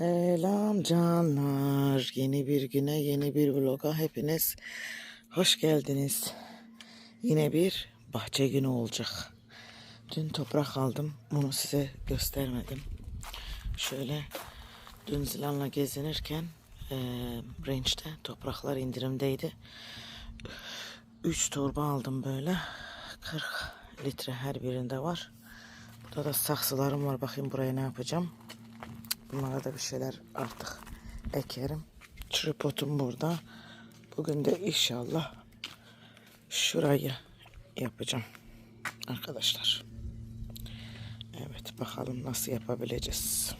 Selam canlar. Yeni bir güne, yeni bir vloga hepiniz hoş geldiniz. Yine bir bahçe günü olacak. Dün toprak aldım. Bunu size göstermedim. Şöyle dün Zilan'la gezinirken eee range'de topraklar indirimdeydi. 3 torba aldım böyle. 40 litre her birinde var. Burada da saksılarım var. Bakayım buraya ne yapacağım. Bunlara da bir şeyler artık ekerim. Tripotum burada. Bugün de inşallah şurayı yapacağım. Arkadaşlar. Evet bakalım nasıl yapabileceğiz.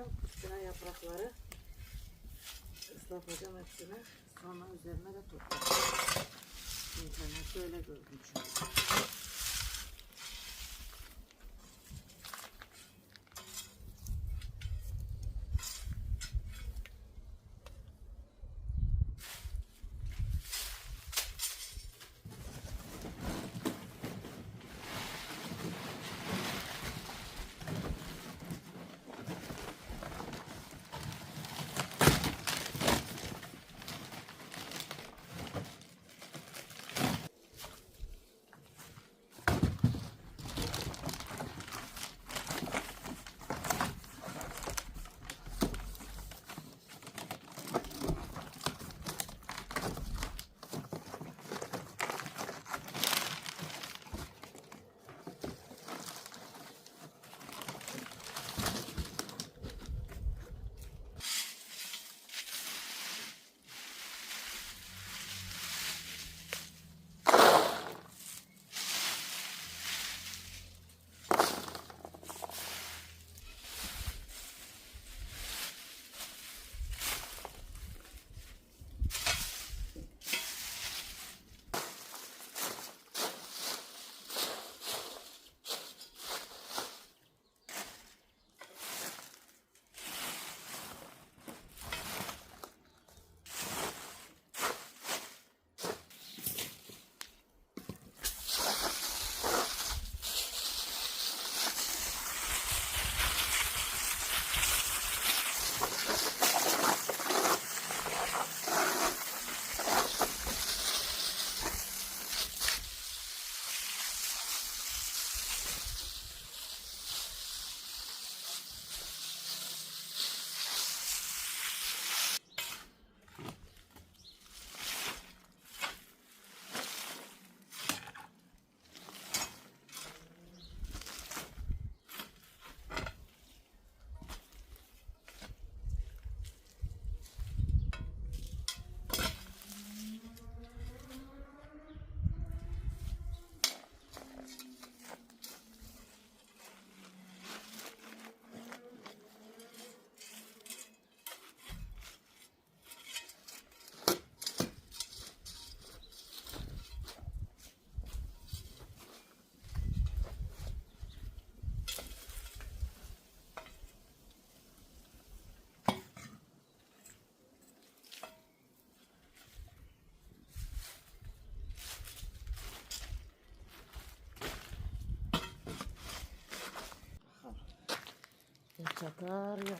Sereceğim. Üstüne yaprakları ıslatacağım hepsini. Sonra üzerine de toplayacağım. İnternette öyle gördüm çünkü. Ya çatar ya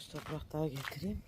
Birkaç toprak daha getireyim.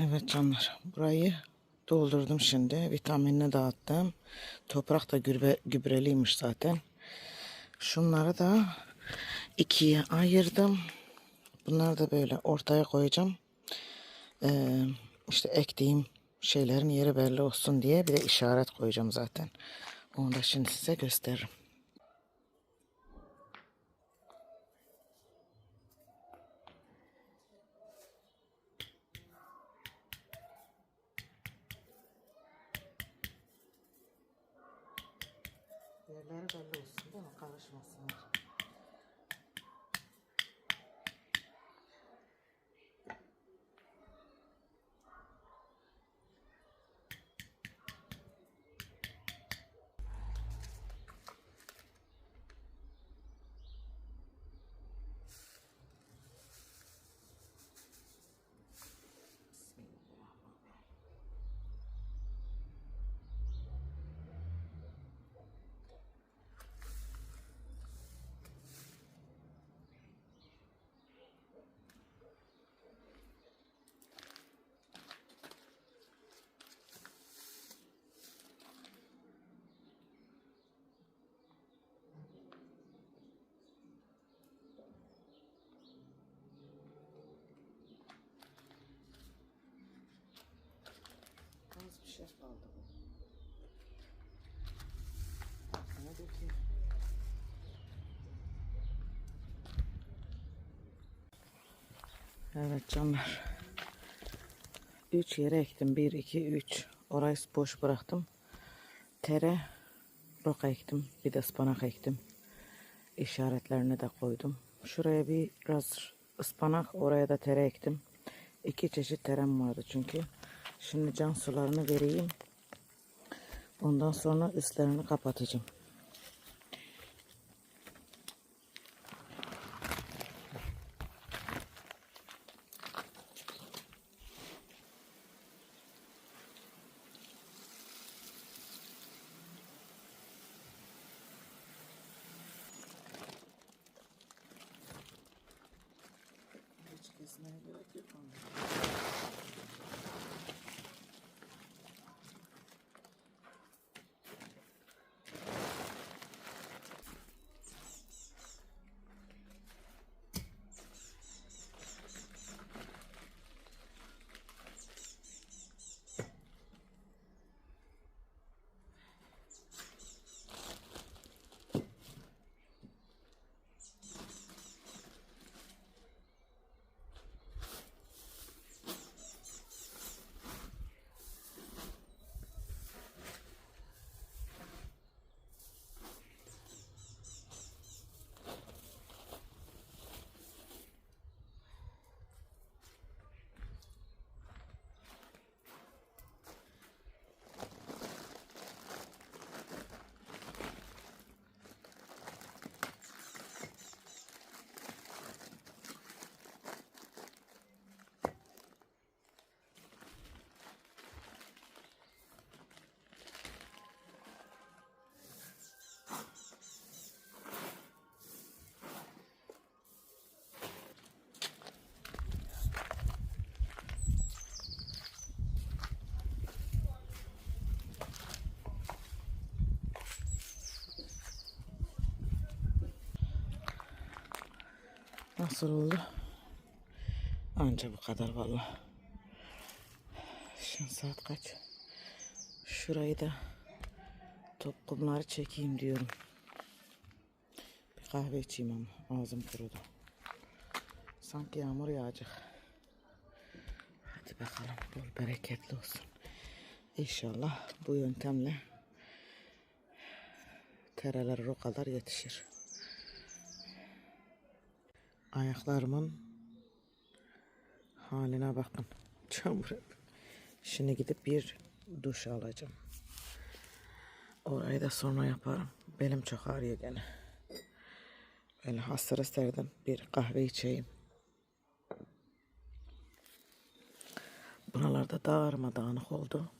Evet canlar burayı doldurdum şimdi vitaminini dağıttım. Toprak da gübre, gübreliymiş zaten. Şunları da ikiye ayırdım. Bunları da böyle ortaya koyacağım. Ee, işte ektiğim şeylerin yeri belli olsun diye bir de işaret koyacağım zaten. Onu da şimdi size gösteririm. Yerleri belli olsun değil mi? Karışmasınlar. Şey kaldı bu. Ne dökeyim? Evet canlar. 3 yere ektim. 1, 2, 3. Orayı boş bıraktım. Tere, roka ektim. Bir de ıspanak ektim. İşaretlerini de koydum. Şuraya bir biraz ıspanak, oraya da tere ektim. İki çeşit terem vardı çünkü. Şimdi can sularını vereyim. Ondan sonra üstlerini kapatacağım. Kesmeye gerek. Nasıl oldu? Anca bu kadar valla. Şimdi saat kaç? Şurayı da top kumları çekeyim diyorum. Bir kahve içeyim ama ağzım kurudu. Sanki yağmur yağacak. Hadi bakalım bol bereketli olsun. İnşallah bu yöntemle tereler o kadar yetişir. Ayaklarımın haline bakın. Çamur. Şimdi gidip bir duş alacağım. Orayı da sonra yaparım. Belim çok ağrıyor gene. Böyle hasır isterdim. Bir kahve içeyim. Buralarda dağırma dağınık oldu.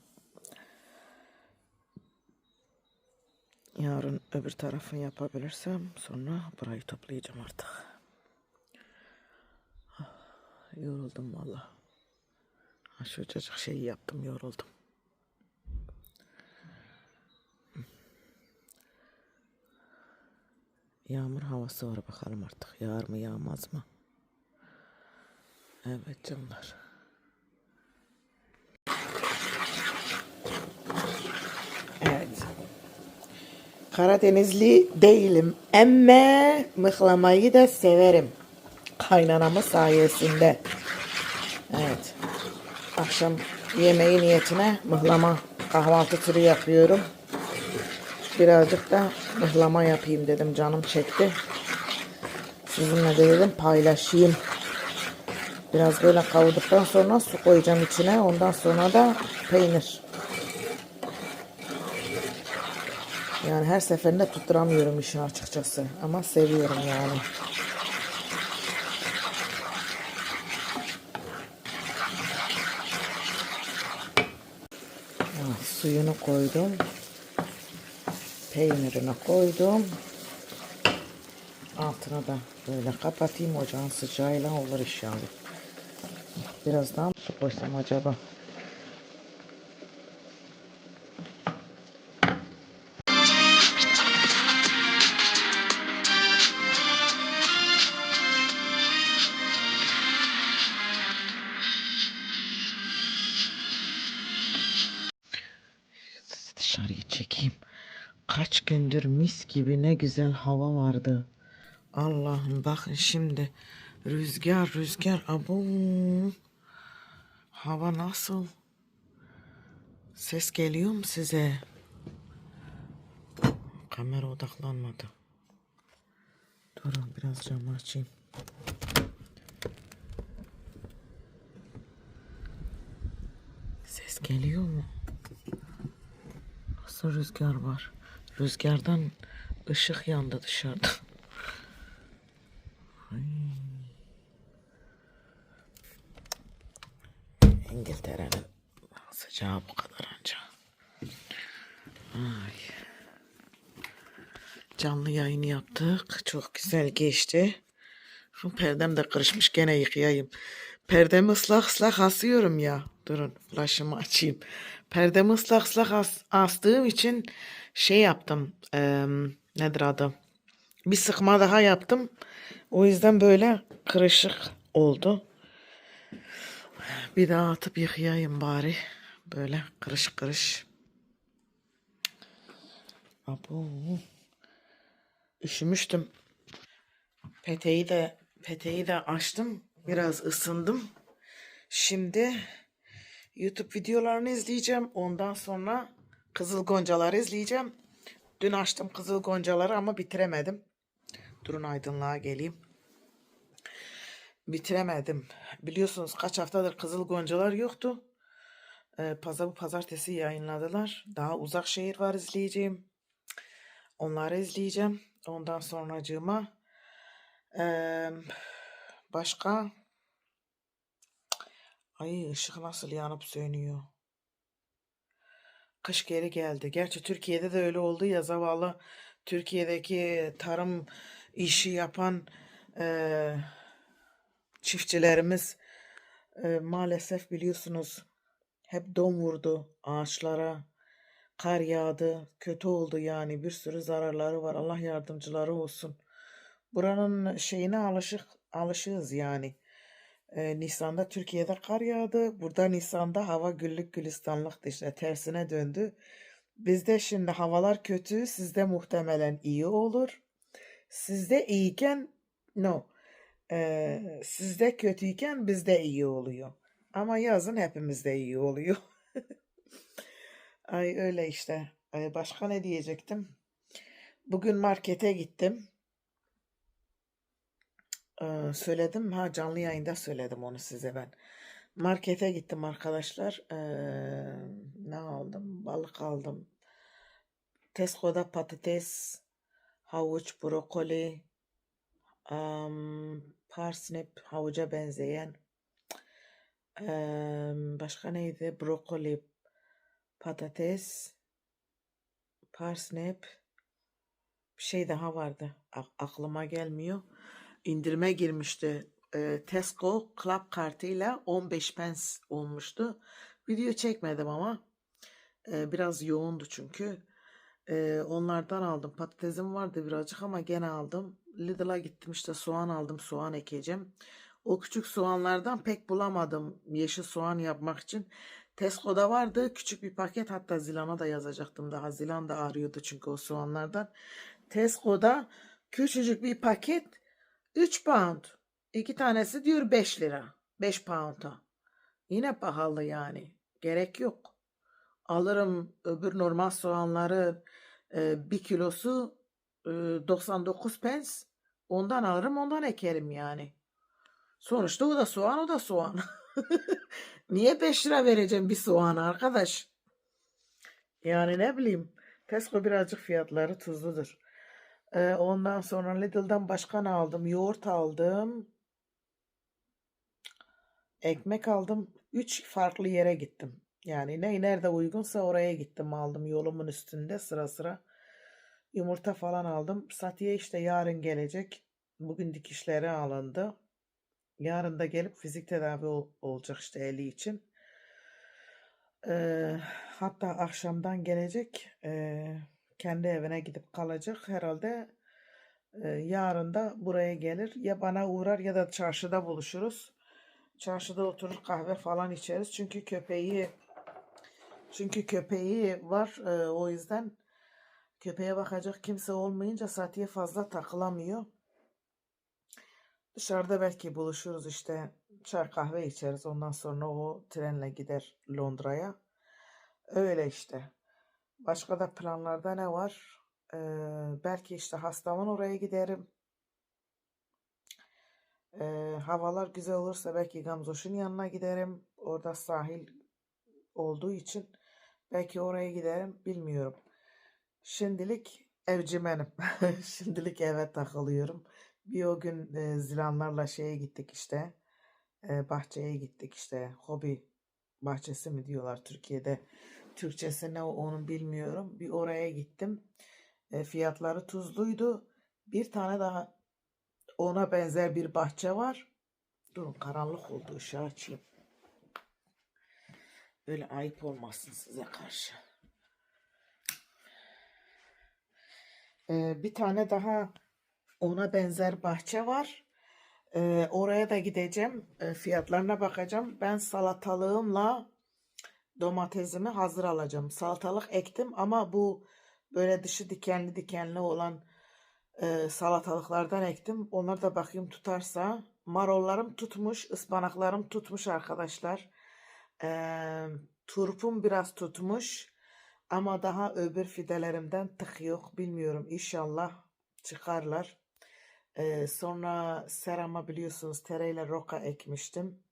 Yarın öbür tarafını yapabilirsem sonra burayı toplayacağım artık. Yoruldum valla. Ha, Şucacık şeyi yaptım yoruldum. Yağmur havası var bakalım artık. Yağar mı yağmaz mı? Evet canlar. Evet. Karadenizli değilim ama mıhlamayı da severim. Kaynanamı sayesinde. Evet. Akşam yemeği niyetine mıhlama kahvaltı türü yapıyorum. Birazcık da mıhlama yapayım dedim canım çekti. Sizinle de dedim paylaşayım. Biraz böyle kavurduktan sonra su koyacağım içine. Ondan sonra da peynir. Yani her seferinde tutturamıyorum işin açıkçası. Ama seviyorum yani. Evet, suyunu koydum. Peynirini koydum. Altına da böyle kapatayım ocağın sıcağıyla olur inşallah. Biraz daha mı su koysam acaba? Kaç gündür mis gibi ne güzel hava vardı. Allah'ım bakın şimdi rüzgar rüzgar abo. Hava nasıl? Ses geliyor mu size? Kamera odaklanmadı. Durun biraz camı açayım. Ses geliyor mu? Nasıl rüzgar var? Rüzgardan ışık yandı dışarıda. İngiltere'nin sıcağı bu kadar anca. Ay. Canlı yayın yaptık. Çok güzel geçti. Perdem de kırışmış gene yıkayayım. Perdemi ıslak ıslak asıyorum ya. Durun flaşımı açayım. Perdemi ıslak ıslak as, astığım için şey yaptım. eee, nedir adı? Bir sıkma daha yaptım. O yüzden böyle kırışık oldu. Bir daha atıp yıkayayım bari. Böyle kırış kırış. Abo. Üşümüştüm. Peteği de peteği de açtım. Biraz ısındım. Şimdi YouTube videolarını izleyeceğim. Ondan sonra Kızıl Goncaları izleyeceğim. Dün açtım Kızıl Goncaları ama bitiremedim. Durun aydınlığa geleyim. Bitiremedim. Biliyorsunuz kaç haftadır Kızıl Goncalar yoktu. Ee, pazar bu pazartesi yayınladılar. Daha uzak şehir var izleyeceğim. Onları izleyeceğim. Ondan sonracığıma eee, başka ay ışık nasıl yanıp sönüyor. Kış geri geldi. Gerçi Türkiye'de de öyle oldu ya zavallı Türkiye'deki tarım işi yapan eee, çiftçilerimiz eee, maalesef biliyorsunuz hep don vurdu ağaçlara. Kar yağdı. Kötü oldu yani. Bir sürü zararları var. Allah yardımcıları olsun. Buranın şeyine alışık, alışığız yani. Ee, Nisan'da Türkiye'de kar yağdı. Burada Nisan'da hava güllük gülistanlıktı işte. Tersine döndü. Bizde şimdi havalar kötü. Sizde muhtemelen iyi olur. Sizde iyiyken no. Ee, sizde kötüyken bizde iyi oluyor. Ama yazın hepimizde iyi oluyor. Ay öyle işte. Ay başka ne diyecektim? Bugün markete gittim. Ee, söyledim ha canlı yayında söyledim onu size ben. Markete gittim arkadaşlar. Ee, ne aldım? Balık aldım. Tesco'da patates, havuç, brokoli, am, parsnip, havuca benzeyen. Em, başka neydi? Brokoli, patates, parsnip, bir şey daha vardı. A- aklıma gelmiyor. İndirime girmişti. Ee, Tesco Club kartıyla 15 pence olmuştu. Video çekmedim ama e, biraz yoğundu çünkü. Ee, onlardan aldım. Patatesim vardı birazcık ama gene aldım. Lidl'a gittim işte soğan aldım. Soğan ekeceğim. O küçük soğanlardan pek bulamadım yeşil soğan yapmak için. Tesco'da vardı küçük bir paket hatta Zilan'a da yazacaktım daha. Zilan da arıyordu çünkü o soğanlardan. Tesco'da küçücük bir paket 3 pound. İki tanesi diyor 5 lira. 5 pound'a. Yine pahalı yani. Gerek yok. Alırım öbür normal soğanları e, bir kilosu e, 99 pence. Ondan alırım ondan ekerim yani. Sonuçta o da soğan o da soğan. Niye 5 lira vereceğim bir soğana arkadaş? Yani ne bileyim. Tesco birazcık fiyatları tuzludur. Ee, ondan sonra Lidl'dan başka ne aldım? Yoğurt aldım. Ekmek aldım. Üç farklı yere gittim. Yani ne nerede uygunsa oraya gittim aldım yolumun üstünde sıra sıra. Yumurta falan aldım. Satiye işte yarın gelecek. Bugün dikişleri alındı. Yarın da gelip fizik tedavi ol- olacak işte eli için. Ee, hatta akşamdan gelecek. Ee, kendi evine gidip kalacak. Herhalde e, yarın da buraya gelir. Ya bana uğrar ya da çarşıda buluşuruz. Çarşıda oturur kahve falan içeriz. Çünkü köpeği çünkü köpeği var. Ee, o yüzden köpeğe bakacak kimse olmayınca Satiye fazla takılamıyor. Dışarıda belki buluşuruz işte çay kahve içeriz. Ondan sonra o trenle gider Londra'ya. Öyle işte. Başka da planlarda ne var? Ee, belki işte hastamın oraya giderim. Ee, havalar güzel olursa belki Gamzoş'un yanına giderim. Orada sahil olduğu için belki oraya giderim. Bilmiyorum. Şimdilik evcimenim. Şimdilik eve takılıyorum. Bir o gün e, Zilanlarla şeye gittik işte. E, bahçeye gittik işte. Hobi bahçesi mi diyorlar Türkiye'de. Türkçesi ne onun bilmiyorum. Bir oraya gittim. E, fiyatları tuzluydu. Bir tane daha ona benzer bir bahçe var. Durun karanlık oldu ışığı açayım. Öyle ayıp olmasın size karşı. E, bir tane daha ona benzer bahçe var. E, oraya da gideceğim. E, fiyatlarına bakacağım. Ben salatalığımla domatesimi hazır alacağım. Salatalık ektim ama bu böyle dışı dikenli dikenli olan e, salatalıklardan ektim. Onları da bakayım tutarsa. Marollarım tutmuş, ıspanaklarım tutmuş arkadaşlar. E, turpum biraz tutmuş. Ama daha öbür fidelerimden tık yok. Bilmiyorum. İnşallah çıkarlar. E, sonra serama biliyorsunuz tereyle roka ekmiştim.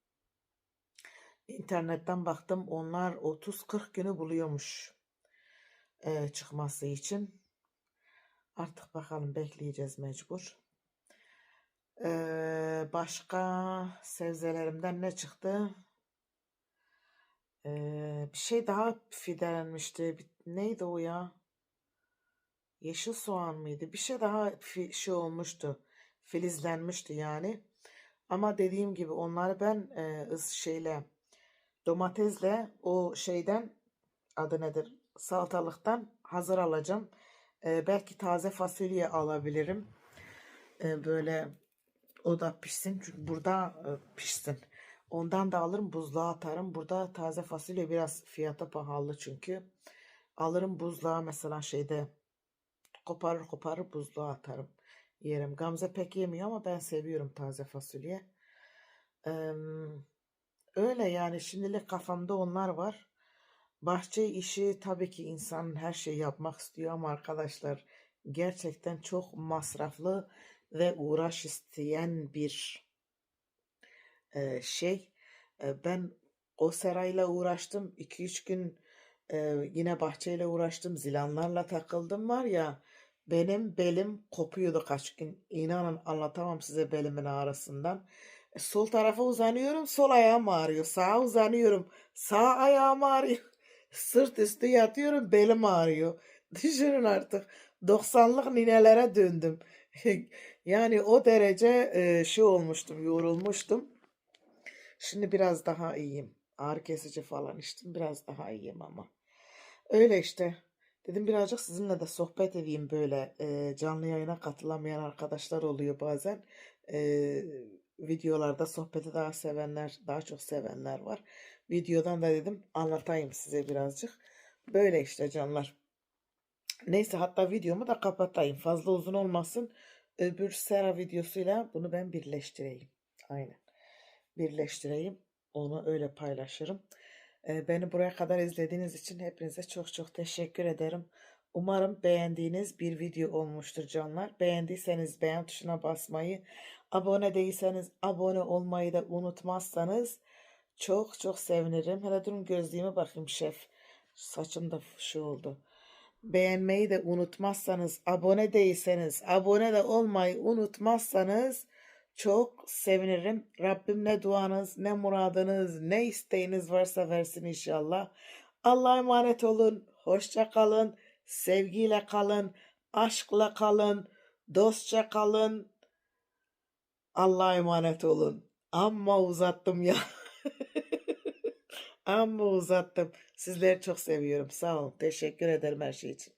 İnternetten baktım onlar 30-40 günü buluyormuş e, çıkması için. Artık bakalım bekleyeceğiz mecbur. E, başka sebzelerimden ne çıktı? E, bir şey daha fidelenmişti. Neydi o ya? Yeşil soğan mıydı? Bir şey daha şey olmuştu. Filizlenmişti yani. Ama dediğim gibi onları ben e, ıs- şeyle domatesle o şeyden adı nedir? Salatalıktan hazır alacağım. E, belki taze fasulye alabilirim. E, böyle o da pişsin. Çünkü burada e, pişsin. Ondan da alırım buzluğa atarım. Burada taze fasulye biraz fiyata pahalı çünkü. Alırım buzluğa mesela şeyde koparır koparır buzluğa atarım. Yerim. Gamze pek yemiyor ama ben seviyorum taze fasulye. Eee, öyle yani şimdilik kafamda onlar var. Bahçe işi tabii ki insan her şeyi yapmak istiyor ama arkadaşlar gerçekten çok masraflı ve uğraş isteyen bir e, şey. E, ben o serayla uğraştım. 2-3 gün e, yine bahçeyle uğraştım. Zilanlarla takıldım var ya. Benim belim kopuyordu kaç gün. İnanın anlatamam size belimin ağrısından. E, Sol tarafa uzanıyorum, sol ayağım ağrıyor. Sağa uzanıyorum, sağ ayağım ağrıyor. Sırt üstü yatıyorum, belim ağrıyor. Düşünün artık 90'lık ninelere döndüm. Yani o derece e, şey olmuştum, yorulmuştum. Şimdi biraz daha iyiyim. Ağrı kesici falan içtim. Biraz daha iyiyim ama. Öyle işte. Dedim birazcık sizinle de sohbet edeyim böyle. Ee, canlı yayına katılamayan arkadaşlar oluyor bazen. Ee, videolarda sohbeti daha sevenler, daha çok sevenler var. Videodan da dedim anlatayım size birazcık. Böyle işte canlar. Neyse hatta videomu da kapatayım. Fazla uzun olmasın. Öbür Sera videosuyla bunu ben birleştireyim. Aynen. Birleştireyim. Onu öyle paylaşırım. Ee, Beni buraya kadar izlediğiniz için hepinize çok çok teşekkür ederim. Umarım beğendiğiniz bir video olmuştur canlar. Beğendiyseniz beğen tuşuna basmayı, abone değilseniz abone olmayı da unutmazsanız çok çok sevinirim. Hele durun gözlüğüme bakayım şef. Saçım da şu oldu. Beğenmeyi de unutmazsanız, abone değilseniz, abone de olmayı unutmazsanız çok sevinirim. Rabbim ne duanız, ne muradınız, ne isteğiniz varsa versin inşallah. Allah'a emanet olun. Hoşça kalın. Sevgiyle kalın. Aşkla kalın. Dostça kalın. Allah'a emanet olun. Amma uzattım ya. Amma uzattım. Sizleri çok seviyorum. Sağ olun. Teşekkür ederim her şey için.